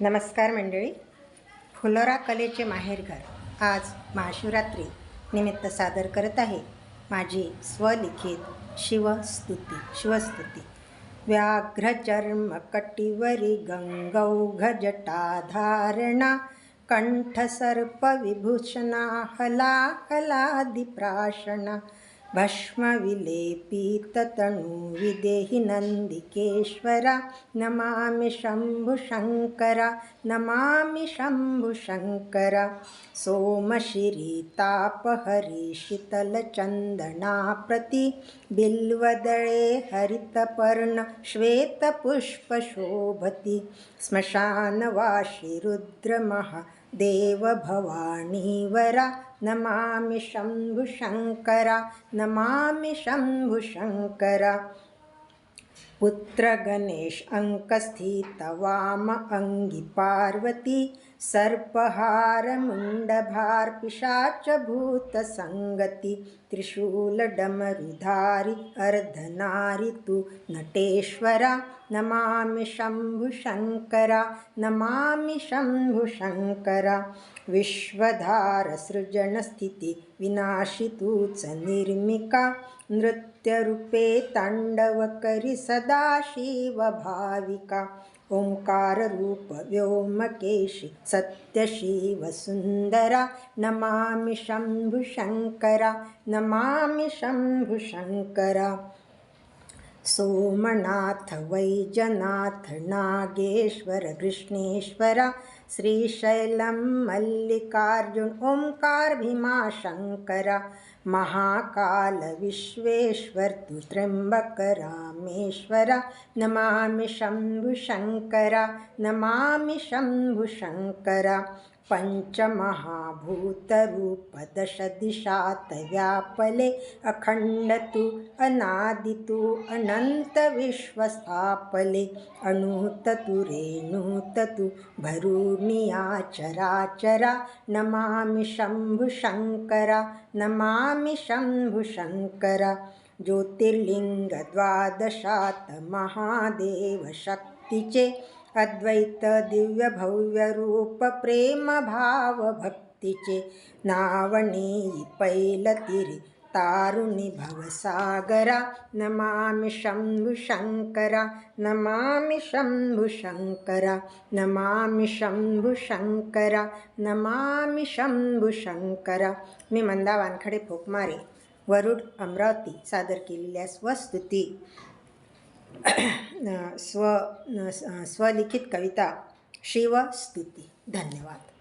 नमस्कार मंडळी. फुलोरा कलेचे माहेरघर आज महाशिवरात्री निमित्त सादर करत आहे माझी स्वलिखित शिवस्तुती शिवस्तुती. व्याघ्रचर्म कटिवरी गंगौघजटाधारणा हला हलाहलादिप्राशना भस्मविलेपीततनुविदेहि नन्दिकेश्वर नमामि शम्भुशङ्कर नमामि शम्भुशङ्कर। शम्भुशङ्करा सोमशिरीतापहरिशीतलचन्दनाप्रति बिल्वदळे हरितपर्णश्वेतपुष्पशोभति श्मशानवाशिरुद्रमः देवभवानीवरा नमामि शम्भुशङ्करा नमामि शम्भुशङ्करा पुत्रगणेश अङ्कस्थितवाम अङ्गि पार्वती सर्पहारमुण्डभार्पिशाचभूतसङ्गति त्रिशूलडमरुधारि अर्धनारि तु नटेश्वरा नमामि शम्भुशङ्करा नमामि शम्भुशङ्करा। विश्वधारसृजनस्थिति च निर्मिका नृत्यरूपे ताण्डवकरि सदाशिवभाविका। ओङ्काररूप व्योमकेशि सत्यशिवसुन्दरा। नमामि शम्भुशङ्करा नमामि शम्भुशङ्करा। सोमनाथ वैजनाथ नागेश्वर कृष्णेश्वरा श्रीशैलं मल्लिकार्जुन ओङ्कार भीमाशङ्करा महाकाल विश्वेश्वर तु त्र्यम्बक रामेश्वरा नमामि शम्भुशङ्करा नमामि शम्भुशङ्करा पञ्चमहाभूतरूपदशदिशात् व्यापले अखण्डतु अनादितु अनन्तविश्वस्थापले अणुततु रेणुततु भरूणियाचराचरा नमामि शम्भुशङ्करा नमामि शम्भुशङ्करा ज्योतिर्लिङ्गद्वादशात् महादेवशक्तिचे अद्वैत दिव्य भव्य नावणी पैलतिरी तारुणी भवसागरा नमामि शम्भुशङ्करा नमामि शम्भुशङ्करा नमामि शम्भुशङ्करा नमामि शम्भुशङ्करा मी मंदा वानखडे फोकमारे वरुड अमरावती सादर केलेल्या स्वस्तुती. स्व स्वलिखित कविता शिवस्तुती. धन्यवाद.